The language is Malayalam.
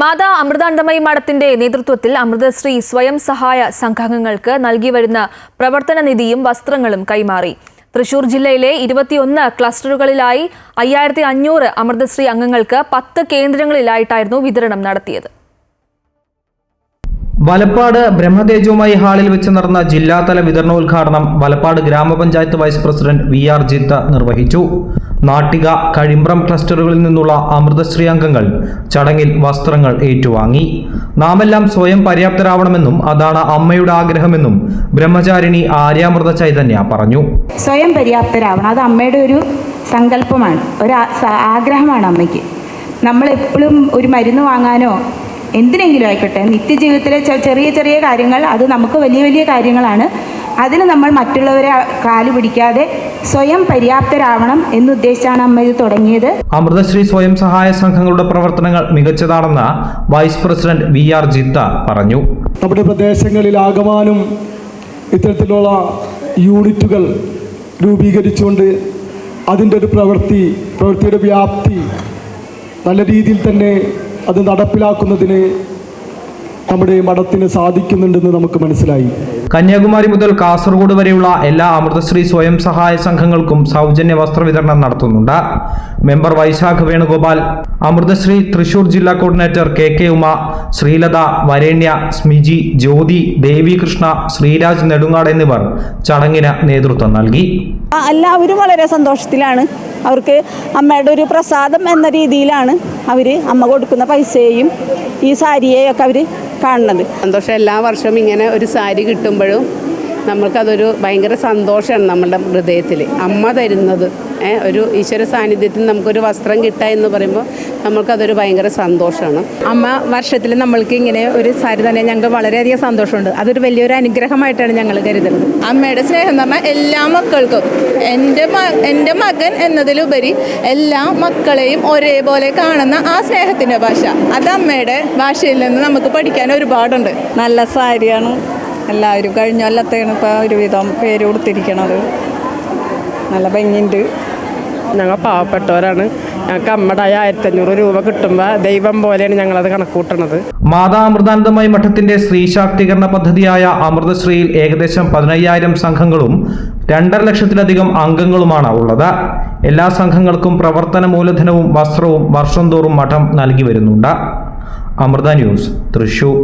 മാതാ അമൃതാനന്ദമയി മഠത്തിന്റെ നേതൃത്വത്തിൽ അമൃതശ്രീ സ്വയം സഹായ സംഘാംഗങ്ങൾക്ക് നൽകി വരുന്ന പ്രവർത്തന നിധിയും വസ്ത്രങ്ങളും കൈമാറി. തൃശൂർ ജില്ലയിലെ ഇരുപത്തിയൊന്ന് ക്ലസ്റ്ററുകളിലായി അയ്യായിരത്തി അഞ്ഞൂറ് അമൃതശ്രീ അംഗങ്ങൾക്ക് പത്ത് കേന്ദ്രങ്ങളിലായിട്ടായിരുന്നു വിതരണം നടത്തിയത്. വലപ്പാട് ബ്രഹ്മതേജുമായി ഹാളിൽ വെച്ച് നടന്ന ജില്ലാതല വിതരണോദ്ഘാടനം Valappad grama panchayat vice president V R Jitha നിർവഹിച്ചു. നാട്ടിക കഴിമ്പ്രം ക്ലസ്റ്ററുകളിൽ നിന്നുള്ള അമൃതശ്രീ അംഗങ്ങൾ ചടങ്ങിൽ വസ്ത്രങ്ങൾ ഏറ്റുവാങ്ങി. നാമെല്ലാം സ്വയം പര്യാപ്തരാവണമെന്നും അതാണ് അമ്മയുടെ ആഗ്രഹമെന്നും ബ്രഹ്മചാരിണി ആര്യാമൃത ചൈതന്യ പറഞ്ഞു. സ്വയം പര്യാപ്തരാവണം അത് അമ്മയുടെ ഒരു സങ്കല്പമാണ് ഒരു ആഗ്രഹമാണ് അമ്മയ്ക്ക്. നമ്മൾ എപ്പോഴും ഒരു മരുന്ന് വാങ്ങാനോ എന്തിനെങ്കിലും ആയിക്കോട്ടെ നിത്യജീവിതത്തിലെ ചെറിയ ചെറിയ കാര്യങ്ങൾ അത് നമുക്ക് വലിയ വലിയ കാര്യങ്ങളാണ്. അതിന് നമ്മൾ മറ്റുള്ളവരെ കാൽ പിടിക്കാതെ സ്വയം പര്യാപ്തരാവണം എന്നുദ്ദേശിച്ചാണ് അമ്മ ഇത് തുടങ്ങിയത്. അമൃതശ്രീ സ്വയം സഹായ സംഘങ്ങളുടെ പ്രവർത്തനങ്ങൾ മികച്ചതാണെന്ന് vice president V R Jitha പറഞ്ഞു. നമ്മുടെ പ്രദേശങ്ങളിൽ ആകമാനം ഇത്തരത്തിലുള്ള യൂണിറ്റുകൾ രൂപീകരിച്ചുകൊണ്ട് അതിന്റെ ഒരു പ്രവൃത്തി പ്രവൃത്തിയുടെ വ്യാപ്തി നല്ല രീതിയിൽ തന്നെ അത് നടപ്പിലാക്കുന്നതിന് നമ്മുടെ മഠത്തിന് സാധിക്കുന്നുണ്ടെന്ന് നമുക്ക് മനസ്സിലായി. കന്യാകുമാരി മുതൽ കാസർഗോഡ് വരെയുള്ള എല്ലാ അമൃതശ്രീ സ്വയം സഹായ സംഘങ്ങൾക്കും സൗജന്യ വസ്ത്രവിതരണം നടത്തുന്നുണ്ട്. മെമ്പർ വൈശാഖ് വേണുഗോപാൽ അമൃതശ്രീ തൃശൂർ ജില്ലാ coordinator K K Uma Sreelatha Varenya Smiji Jyothi Devikrishna Sreeraj Nedungad എന്നിവർ ചടങ്ങിന് നേതൃത്വം നൽകി. എല്ലാവരും വളരെ സന്തോഷത്തിലാണ്. അവർക്ക് അമ്മയുടെ ഒരു പ്രസാദം എന്ന രീതിയിലാണ് അവർ അമ്മ കൊടുക്കുന്ന പൈസയെയും ഈ സാരിയെയും ഒക്കെ അവർ കാണുന്നത്. സന്തോഷം. എല്ലാ വർഷവും ഇങ്ങനെ ഒരു സാരി കിട്ടുമ്പോഴും നമ്മൾക്കതൊരു ഭയങ്കര സന്തോഷമാണ് നമ്മളുടെ ഹൃദയത്തിൽ അമ്മ തരുന്നത് ഒരു ഈശ്വര സാന്നിധ്യത്തിൽ നമുക്കൊരു വസ്ത്രം കിട്ടുക എന്ന് പറയുമ്പോൾ നമ്മൾക്കതൊരു ഭയങ്കര സന്തോഷമാണ്. അമ്മ വർഷത്തിൽ നമ്മൾക്ക് ഇങ്ങനെ ഒരു സാരി തന്നെ ഞങ്ങൾക്ക് വളരെയധികം സന്തോഷമുണ്ട്. അതൊരു വലിയൊരു അനുഗ്രഹമായിട്ടാണ് ഞങ്ങൾ കരുതുന്നത്. അമ്മയുടെ സ്നേഹം എന്ന് പറഞ്ഞാൽ എല്ലാ മക്കൾക്കും. എന്റെ മ എന്റെ മകൻ എന്നതിലുപരി എല്ലാ മക്കളെയും ഒരേപോലെ കാണുന്ന ആ സ്നേഹത്തിന്റെ ഭാഷ. അത് അമ്മയുടെ ഭാഷയിൽ നിന്ന് നമുക്ക് പഠിക്കാൻ ഒരുപാടുണ്ട്. നല്ല സാരിയാണ്. എല്ലാവരും കഴിഞ്ഞ കൊല്ലത്തെയാണ് ഇപ്പോൾ ഒരുവിധം പേര് കൊടുത്തിരിക്കണത് നല്ല ഭംഗിയുണ്ട്. ഞങ്ങൾ പാവപ്പെട്ടവരാണ്. ഞങ്ങൾക്ക് അമ്മയുടെ ആയിരത്തഞ്ഞൂറ് രൂപ കിട്ടുമ്പോൾ ദൈവം പോലെയാണ് ഞങ്ങളത് കണക്കൂട്ടണത്. മാതാ അമൃതാനന്ദമയി മഠത്തിന്റെ സ്ത്രീ ശാക്തീകരണ പദ്ധതിയായ അമൃതശ്രീയിൽ ഏകദേശം പതിനയ്യായിരം സംഘങ്ങളും രണ്ടര ലക്ഷത്തിലധികം അംഗങ്ങളുമാണ് ഉള്ളത്. എല്ലാ സംഘങ്ങൾക്കും പ്രവർത്തന മൂലധനവും വസ്ത്രവും വർഷം തോറും മഠം നൽകി വരുന്നുണ്ട്. അമൃത ന്യൂസ് തൃശൂർ.